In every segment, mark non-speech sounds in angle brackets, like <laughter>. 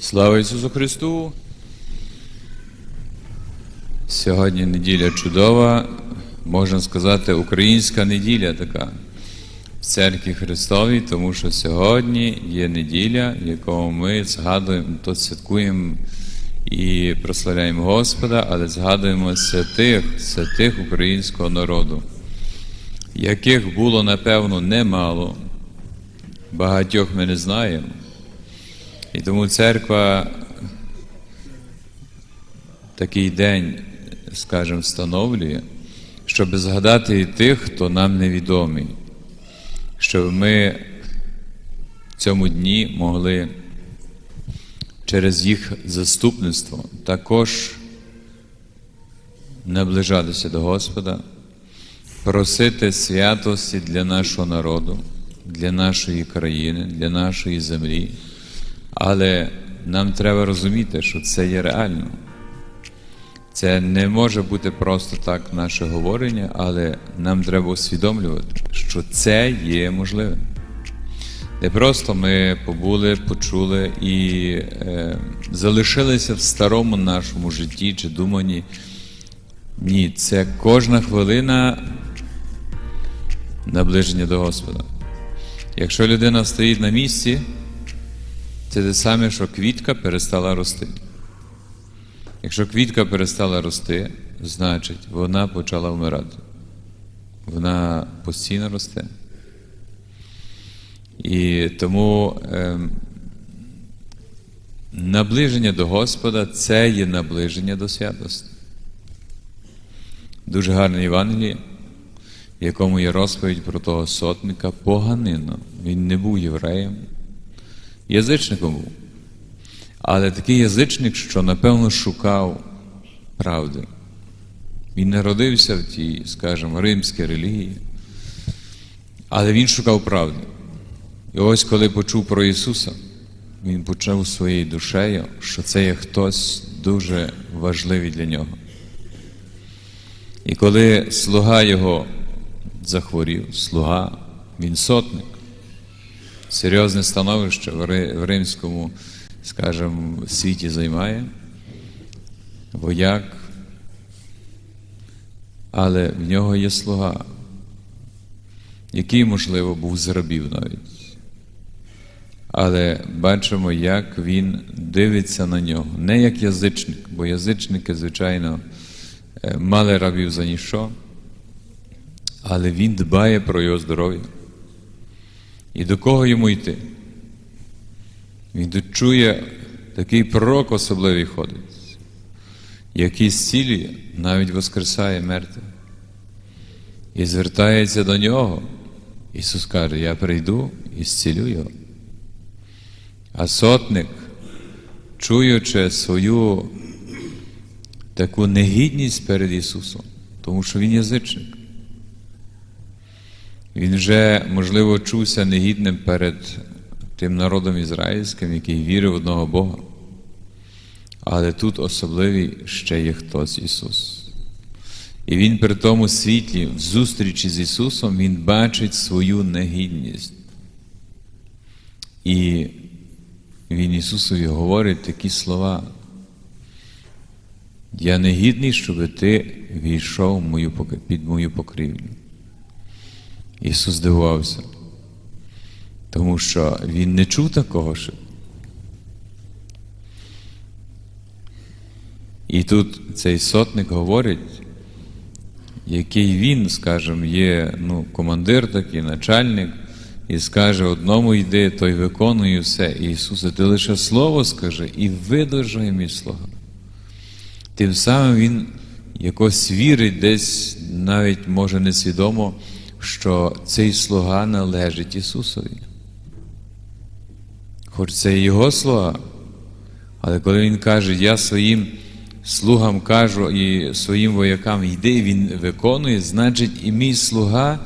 Слава Ісусу Христу! Сьогодні неділя чудова, можна сказати, українська неділя така в церкві Христовій, тому що сьогодні є неділя, в якому ми згадуємо, то святкуємо і прославляємо Господа, але згадуємо святих, святих українського народу, яких було, напевно, немало. Багатьох ми не знаємо. І тому церква такий день, скажімо, встановлює, щоб згадати і тих, хто нам невідомий, щоб ми в цьому дні могли через їх заступництво також наближатися до Господа, просити святості для нашого народу, для нашої країни, для нашої землі. Але нам треба розуміти, що це є реально. Це не може бути просто так наше говорення, але нам треба усвідомлювати, що це є можливим. Не просто ми побули, почули і е, залишилися в старому нашому житті чи думанні. Ні, це кожна хвилина наближення до Господа. Якщо людина стоїть на місці, це те саме, що квітка перестала рости. Якщо квітка перестала рости, значить вона почала вмирати. Вона постійно росте. І тому е, наближення до Господа це є наближення до святості. Дуже гарне Євангеліє, в якому є розповідь про того сотника поганина. Він не був євреєм, язичником був. Але такий язичник, що напевно шукав правди. Він народився в тій, скажімо, римській релігії, але він шукав правди. І ось коли почув про Ісуса, він почув своєю душею, що це є хтось дуже важливий для нього. І коли слуга його захворів, слуга, він сотник, серйозне становище в римському, скажімо, світі займає, вояк, але в нього є слуга, який, можливо, був з рабів навіть. Але бачимо, як він дивиться на нього, не як язичник, бо язичники, звичайно, мали рабів за ніщо, але він дбає про його здоров'я. І до кого йому йти? Він чує такий пророк особливий ходить, який зцілює, навіть воскресає мертвих. І звертається до нього. Ісус каже, я прийду і зцілю його. А сотник, чуючи свою таку негідність перед Ісусом, тому що Він язичник. Він вже, можливо, чувся негідним перед тим народом ізраїльським, який вірив в одного Бога. Але тут особливий ще є хтось Ісус. І Він при тому світлі, в зустрічі з Ісусом, Він бачить свою негідність. І Він Ісусові говорить такі слова. Я не гідний, щоб ти війшов під мою покрівлю. Ісус здивувався, тому що Він не чув такого ще. І тут цей сотник говорить, який він, скажімо, є ну, командир такий, начальник, і скаже, одному йди, той виконує все. Ісусе, ти лише слово скажи і видержай мій слова. Тим самим Він якось вірить десь, навіть може несвідомо, що цей слуга належить Ісусові. Хоч це і Його слуга, але коли Він каже, я своїм слугам кажу і своїм воякам йди, він виконує, значить, і мій слуга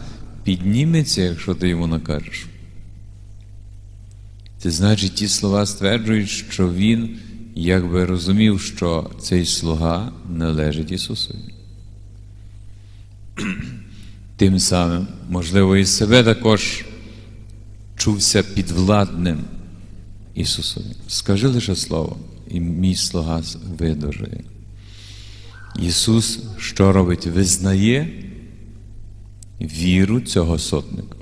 підніметься, якщо ти йому накажеш. Це значить, ті слова стверджують, що він якби розумів, що цей слуга належить Ісусові. Тим самим, можливо, і себе також чувся підвладним Ісусові. Скажи лише слово, і мій слуга видужує. Ісус, що робить? Визнає віру цього сотника.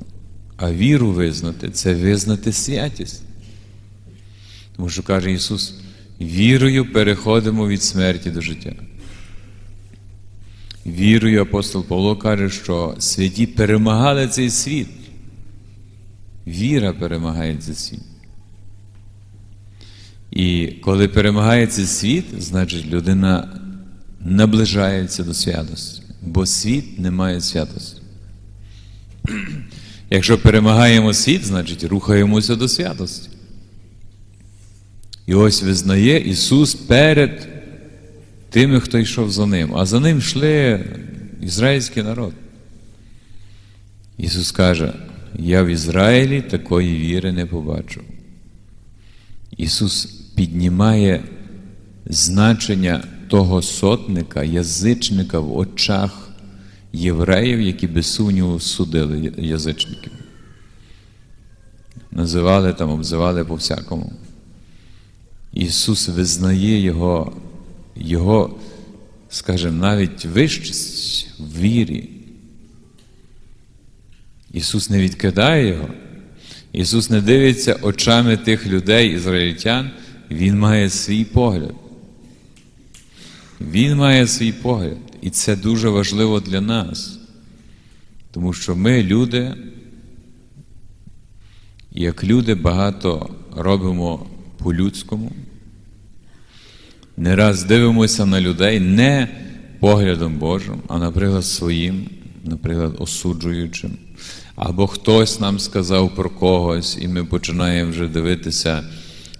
А віру визнати це визнати святість. Тому що каже Ісус, вірою переходимо від смерті до життя. Вірою апостол Павло каже, що святі перемагали цей світ. Віра перемагає цей світ. І коли перемагає цей світ, значить людина наближається до святості, бо світ не має святості. <clears throat> Якщо перемагаємо світ, значить рухаємося до святості. І ось визнає Ісус перед тими, хто йшов за ним, а за ним йшли ізраїльський народ. Ісус каже, я в Ізраїлі такої віри не побачив. Ісус піднімає значення того сотника, язичника в очах євреїв, які без сумніву судили язичників. Називали там, обзивали по-всякому. Ісус визнає Його, Його, скажімо, навіть вищість в вірі. Ісус не відкидає Його. Ісус не дивиться очами тих людей, ізраїльтян, Він має свій погляд. Він має свій погляд. І це дуже важливо для нас. Тому що ми, люди, як люди багато робимо по-людському. Не раз дивимося на людей не поглядом Божим, а, наприклад, своїм, наприклад, осуджуючим. Або хтось нам сказав про когось, і ми починаємо вже дивитися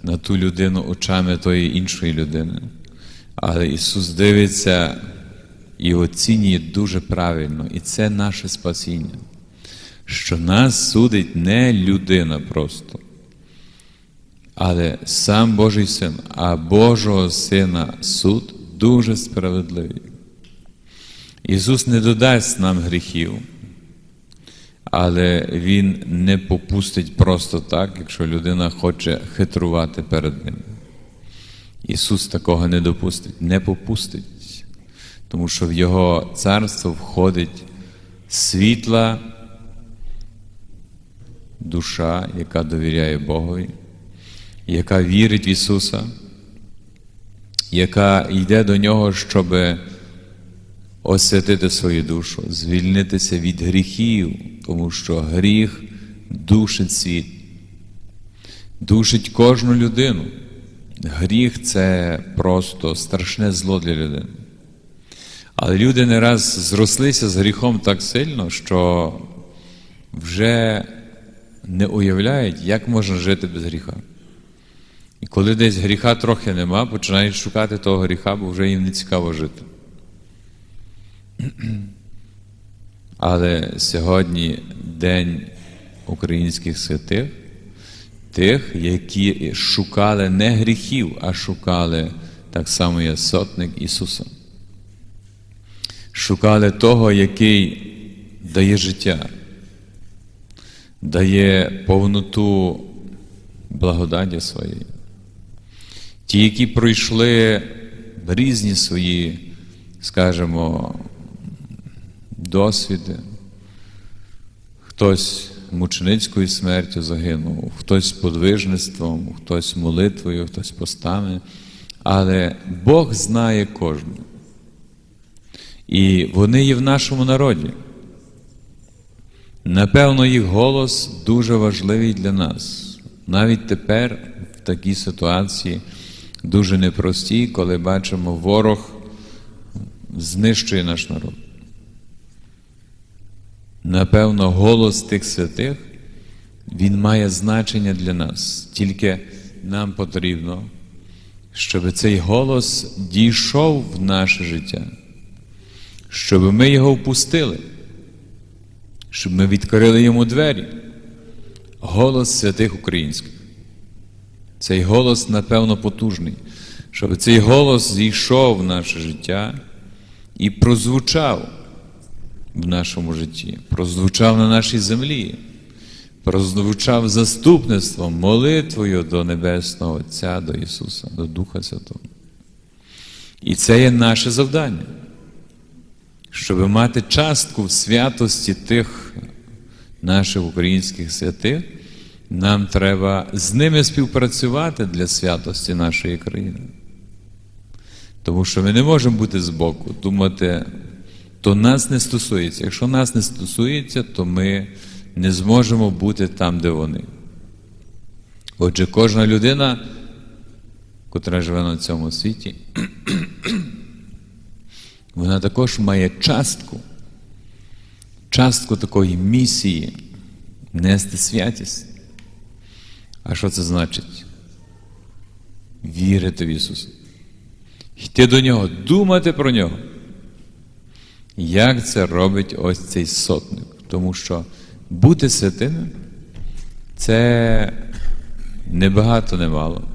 на ту людину очами тої іншої людини. Але Ісус дивиться і оцінює дуже правильно, і це наше спасіння, що нас судить не людина просто, але сам Божий Син, а Божого Сина суд дуже справедливий. Ісус не додасть нам гріхів, але Він не попустить просто так, якщо людина хоче хитрувати перед Ним. Ісус такого не допустить, не попустить, тому що в Його царство входить світла душа, яка довіряє Богові, яка вірить в Ісуса, яка йде до Нього, щоб освятити свою душу, звільнитися від гріхів, тому що гріх душить світ, душить кожну людину. Гріх це просто страшне зло для людини. Але люди не раз зрослися з гріхом так сильно, що вже не уявляють, як можна жити без гріха. І коли десь гріха трохи нема, починають шукати того гріха, бо вже їм не цікаво жити. Але сьогодні День українських святих, тих, які шукали не гріхів, а шукали так само як сотник Ісуса. Шукали того, який дає життя, дає повноту благодаті своєї. Ті, які пройшли різні свої, скажімо, досвіди, хтось мученицькою смертю загинув, хтось подвижництвом, хтось молитвою, хтось постами. Але Бог знає кожну. І вони є в нашому народі. Напевно, їх голос дуже важливий для нас. Навіть тепер, в такій ситуації, дуже непростій, коли бачимо, ворог знищує наш народ. Напевно, голос тих святих, він має значення для нас. Тільки нам потрібно, щоб цей голос дійшов в наше життя, щоб ми його впустили, щоб ми відкрили йому двері. Голос святих українських. Цей голос, напевно, потужний, щоб цей голос зійшов в наше життя і прозвучав в нашому житті, прозвучав на нашій землі, прозвучав заступництвом, молитвою до Небесного Отця, до Ісуса, до Духа Святого. І це є наше завдання, щоб мати частку в святості тих наших українських святих, нам треба з ними співпрацювати для святості нашої країни. Тому що ми не можемо бути збоку, думати, то нас не стосується. Якщо нас не стосується, то ми не зможемо бути там, де вони. Отже, кожна людина, котра живе на цьому світі, <clears throat> вона також має частку, частку такої місії нести святість. А що це значить? Вірити в Ісуса. Йти до Нього, думати про Нього. Як це робить ось цей сотник? Тому що бути святим це не багато, не мало.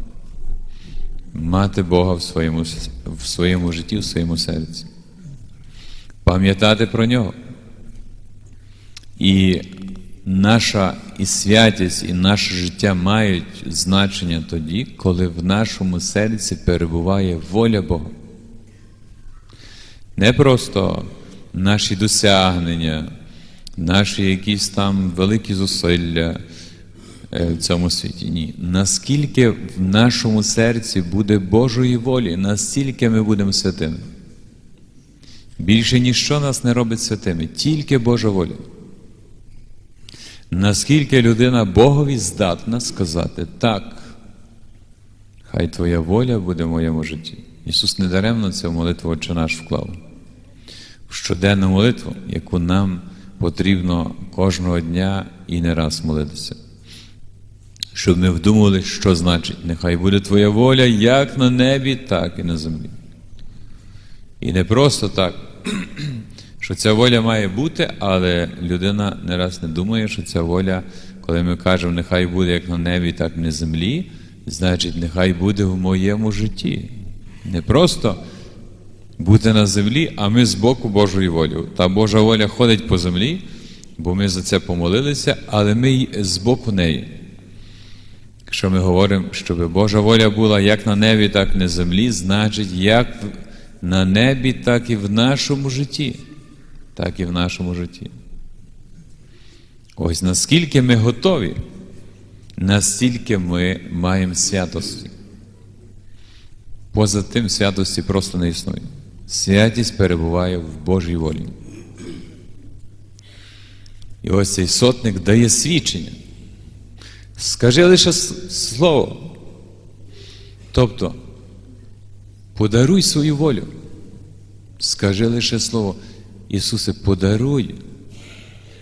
Мати Бога в своєму, в своєму житті, в своєму серці. Пам'ятати про нього. І наша і святість, і наше життя мають значення тоді, коли в нашому серці перебуває воля Бога. Не просто наші досягнення, наші якісь там великі зусилля е, в цьому світі. Ні. Наскільки в нашому серці буде Божої волі, настільки ми будемо святими. Більше ніщо нас не робить святими, тільки Божа воля. Наскільки людина Богові здатна сказати так, хай Твоя воля буде в моєму житті. Ісус недаремно це в молитву Отче наш вклав. В щоденну молитву, яку нам потрібно кожного дня і не раз молитися. Щоб ми вдумали, що значить, нехай буде Твоя воля як на небі, так і на землі. І не просто так, що ця воля має бути, але людина не раз не думає, що ця воля, коли ми кажемо, нехай буде як на небі, так і на землі, значить, нехай буде в моєму житті. Не просто бути на землі, а ми з боку Божої волі. Та Божа воля ходить по землі, бо ми за це помолилися, але ми з боку неї. Якщо ми говоримо, щоб Божа воля була як на небі, так і на землі, значить, як на небі, так і в нашому житті. Так і в нашому житті. Ось наскільки ми готові, настільки ми маємо святості. Поза тим святості просто не існує. Святість перебуває в Божій волі. І ось цей сотник дає свідчення. Скажи лише слово. Тобто, подаруй свою волю. Скажи лише слово. Ісусе, подаруй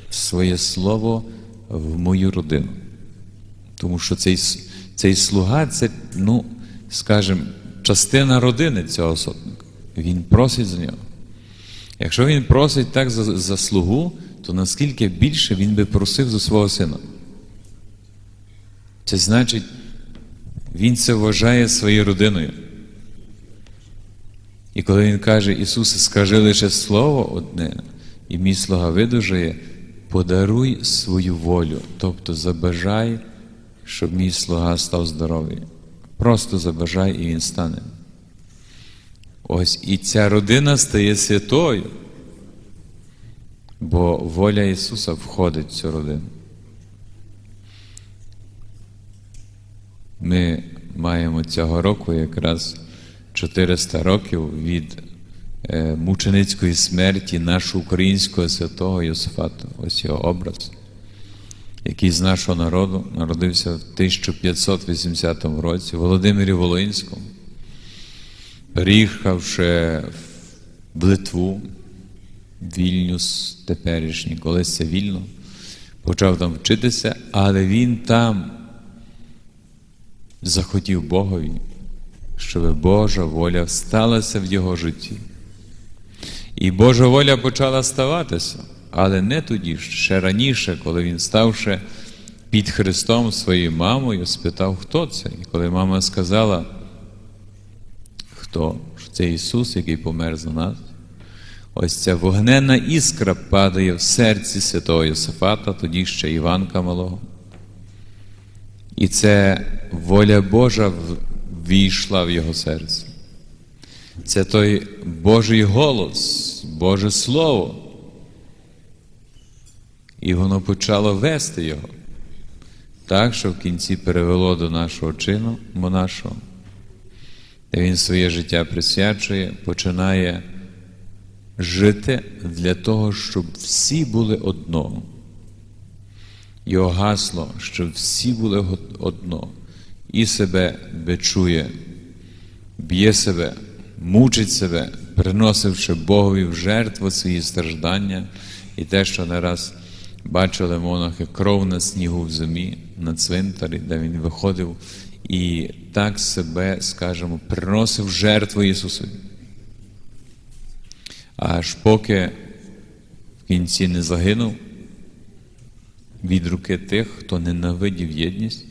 своє слово в мою родину. Тому що цей цей слуга це, ну, скажімо, частина родини цього сотника. Він просить за нього. Якщо він просить так за, за слугу, то наскільки більше він би просив за свого сина? Це значить, він це вважає своєю родиною. І коли він каже, Ісусе, скажи лише слово одне, і мій слуга видужає, подаруй свою волю, тобто забажай, щоб мій слуга став здоровий. Просто забажай, і він стане. Ось і ця родина стає святою, бо воля Ісуса входить в цю родину. Ми маємо цього року якраз 400 років від е, мученицької смерті нашого українського святого Йосифата, ось його образ, який з нашого народу народився в 1580 році Володимирі Волинському, приїхавши в Литву, Вільнюс теперішній, колись це вільно, почав там вчитися, але він там захотів Богові, щоб Божа воля сталася в його житті. І Божа воля почала ставатися, але не тоді, ще раніше, коли він ставши під Христом своєю мамою, спитав, хто це. І коли мама сказала, хто? Що це Ісус, який помер за нас. Ось ця вогненна іскра падає в серці святого Йосифата, тоді ще Іванка Малого. І це воля Божа в- ввійшла в його серце. Це той Божий голос, Боже Слово. І воно почало вести його. Так, що в кінці перевело до нашого чину монашого, де він своє життя присвячує, починає жити для того, щоб всі були одно. Його гасло, щоб всі були одно, і себе бичує, б'є себе, мучить себе, приносивши Богові в жертву свої страждання і те, що не раз бачили монахи кров на снігу в зимі, на цвинтарі, де він виходив і так себе, скажімо, приносив жертву Ісусу. Аж поки в кінці не загинув від руки тих, хто ненавидів єдність,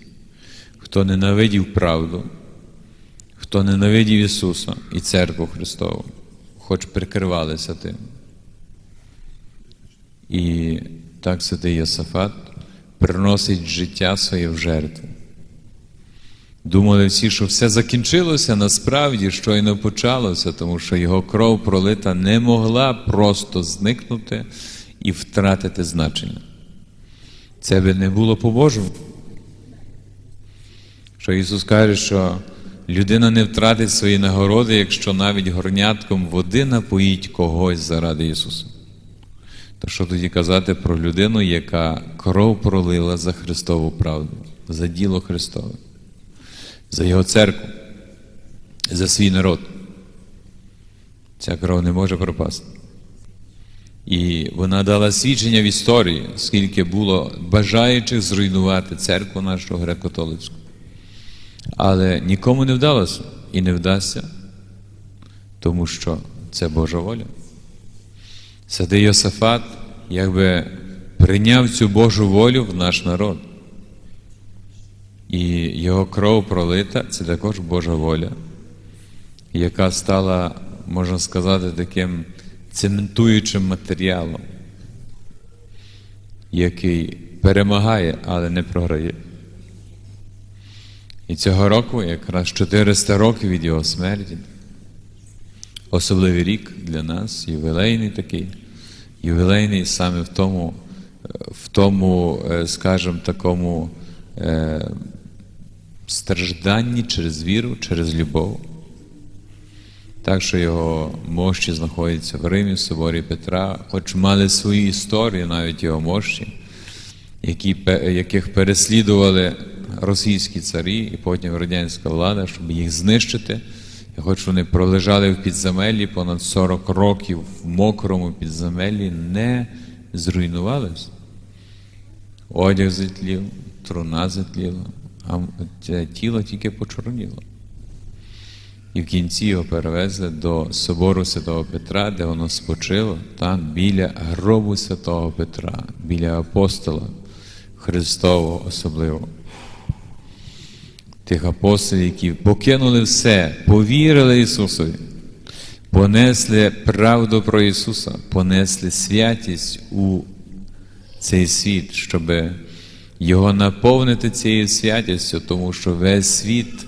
хто ненавидів правду, хто ненавидів Ісуса і Церкву Христову, хоч прикривалися тим. І так святий Йосафат приносить життя своє в жертву. Думали всі, що все закінчилося, насправді щойно почалося, тому що його кров пролита не могла просто зникнути і втратити значення. Це би не було по-божому. Що Ісус каже, що людина не втратить свої нагороди, якщо навіть горнятком води напоїть когось заради Ісуса. То що тоді казати про людину, яка кров пролила за Христову правду, за діло Христове, за Його церкву, за свій народ? Ця кров не може пропасти. І вона дала свідчення в історії, скільки було бажаючих зруйнувати церкву нашу греко-католицьку. Але нікому не вдалося і не вдасться, тому що це Божа воля. Святий Йосафат якби прийняв цю Божу волю в наш народ. І його кров пролита це також Божа воля, яка стала, можна сказати, таким цементуючим матеріалом, який перемагає, але не програє. І цього року, якраз 400 років від його смерті, особливий рік для нас, ювілейний такий, ювілейний саме в тому, в тому, е, скажімо, такому е, стражданні через віру, через любов. Так що його мощі знаходяться в Римі, в соборі Петра, хоч мали свою історію, навіть його мощі, які, яких переслідували російські царі і потім радянська влада, щоб їх знищити. І хоч вони пролежали в підземеллі понад 40 років в мокрому підземеллі, не зруйнувалися. Одяг затлів, труна затліла, а тіло тільки почорніло. І в кінці його перевезли до собору Святого Петра, де воно спочило, там біля гробу Святого Петра, біля апостола Христового особливо. Тих апостолів, які покинули все, повірили Ісусові, понесли правду про Ісуса, понесли святість у цей світ, щоб його наповнити цією святістю, тому що весь світ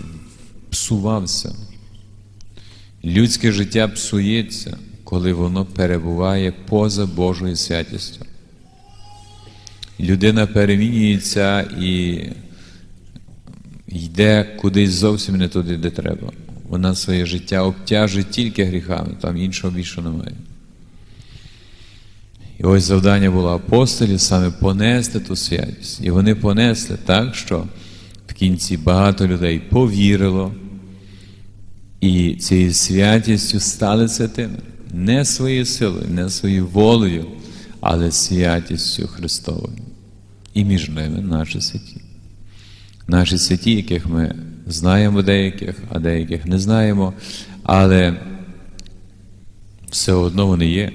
псувався. Людське життя псується, коли воно перебуває поза Божою святістю. Людина перемінюється і йде кудись зовсім не туди, де треба. Вона своє життя обтяжує тільки гріхами, там іншого більше немає. І ось завдання було апостолів саме понести ту святість. І вони понесли так, що в кінці багато людей повірило і цією святістю стали святими. Не своєю силою, не своєю волею, але святістю Христовою. І між ними наші святі. Наші святі, яких ми знаємо деяких, а деяких не знаємо, але все одно вони є.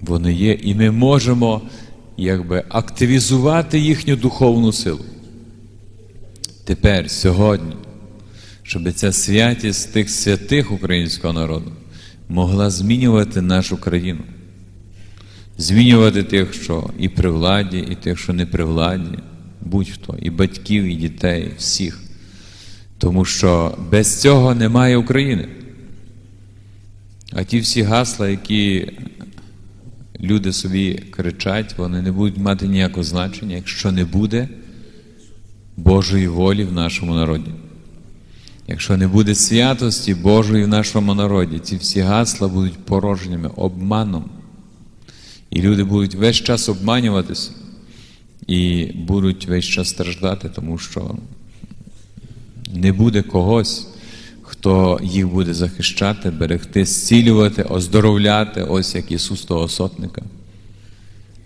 Вони є, і ми можемо якби активізувати їхню духовну силу. Тепер, сьогодні, щоб ця святість тих святих українського народу могла змінювати нашу країну, змінювати тих, що і при владі, і тих, що не при владі, будь-хто, і батьків, і дітей, всіх. Тому що без цього немає України. А ті всі гасла, які люди собі кричать, вони не будуть мати ніякого значення, якщо не буде Божої волі в нашому народі. Якщо не буде святості Божої в нашому народі, ці всі гасла будуть порожніми, обманом. І люди будуть весь час обманюватися і будуть весь час страждати, тому що не буде когось, хто їх буде захищати, берегти, зцілювати, оздоровляти, ось як Ісус того сотника.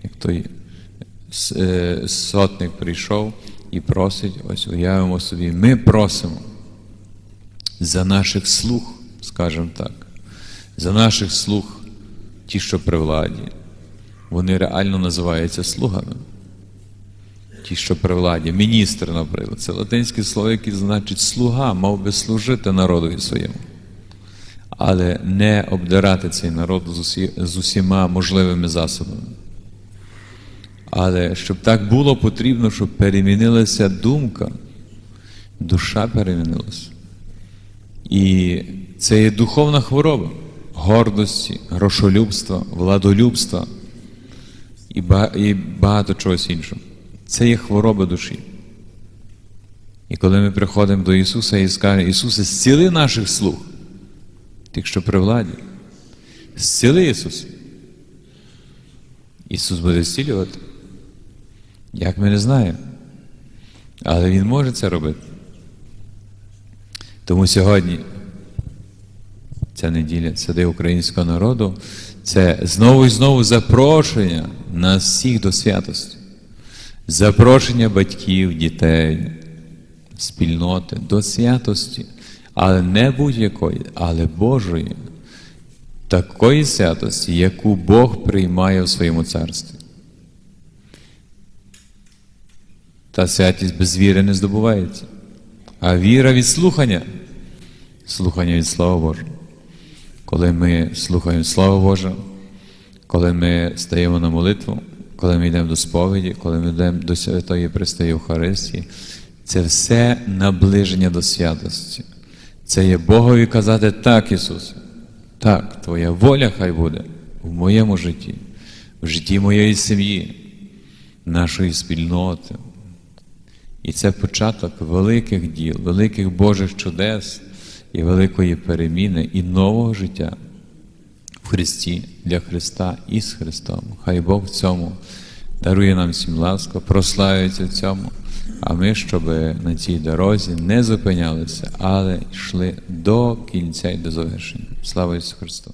Як той е, сотник прийшов і просить, ось уявимо собі, ми просимо за наших слуг, скажімо так, за наших слуг, ті, що при владі, вони реально називаються слугами. Ті, що при владі, міністр, наприклад, це латинське слово, яке значить слуга, мав би служити народові своєму, але не обдирати цей народ з, усі, з усіма можливими засобами. Але щоб так було, потрібно, щоб перемінилася думка, душа перемінилася. І це є духовна хвороба гордості, грошолюбства, владолюбства і багато чогось іншого. Це є хвороба душі. І коли ми приходимо до Ісуса і скажемо, Ісусе, зціли наших слуг, тих, що при владі, зціли Ісус. Ісус буде зцілювати. Як ми не знаємо. Але Він може це робити. Тому сьогодні ця неділя, День українського народу, це знову і знову запрошення нас всіх до святості. Запрошення батьків, дітей, спільноти до святості, але не будь-якої, але Божої, такої святості, яку Бог приймає в своєму царстві. Та святість без віри не здобувається. А віра від слухання, слухання від Слова Божого. Коли ми слухаємо Слово Боже, коли ми стаємо на молитву, коли ми йдемо до сповіді, коли ми йдемо до Святої Престої Євхаристії, це все наближення до святості. Це є Богові казати так, Ісусе, так, Твоя воля хай буде в моєму житті, в житті моєї сім'ї, нашої спільноти. І це початок великих діл, великих Божих чудес і великої переміни і нового життя Христі для Христа і з Христом. Хай Бог в цьому дарує нам всім ласку, прославиться в цьому, а ми, щоб на цій дорозі не зупинялися, але йшли до кінця і до завершення. Слава Ісусу Христу!